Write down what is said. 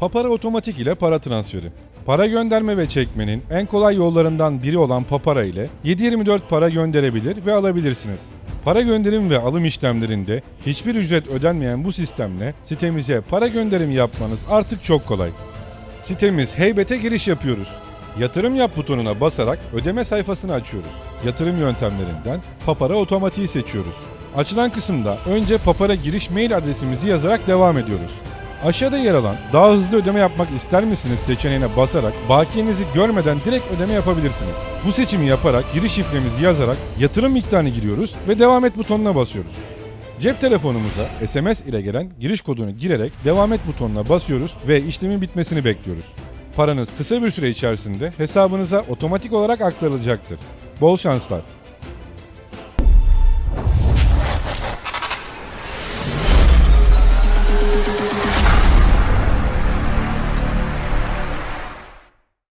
Papara Otomatik ile para transferi. Para gönderme ve çekmenin en kolay yollarından biri olan Papara ile 7/24 para gönderebilir ve alabilirsiniz. Para gönderim ve alım işlemlerinde hiçbir ücret ödenmeyen bu sistemle sitemize para gönderimi yapmanız artık çok kolay. Sitemiz Heybet'e giriş yapıyoruz. Yatırım yap butonuna basarak ödeme sayfasını açıyoruz. Yatırım yöntemlerinden Papara Otomatiği seçiyoruz. Açılan kısımda önce Papara giriş mail adresimizi yazarak devam ediyoruz. Aşağıda yer alan daha hızlı ödeme yapmak ister misiniz seçeneğine basarak bakiyenizi görmeden direkt ödeme yapabilirsiniz. Bu seçimi yaparak giriş şifremizi yazarak yatırım miktarını giriyoruz ve devam et butonuna basıyoruz. Cep telefonumuza SMS ile gelen giriş kodunu girerek devam et butonuna basıyoruz ve işlemin bitmesini bekliyoruz. Paranız kısa bir süre içerisinde hesabınıza otomatik olarak aktarılacaktır. Bol şanslar.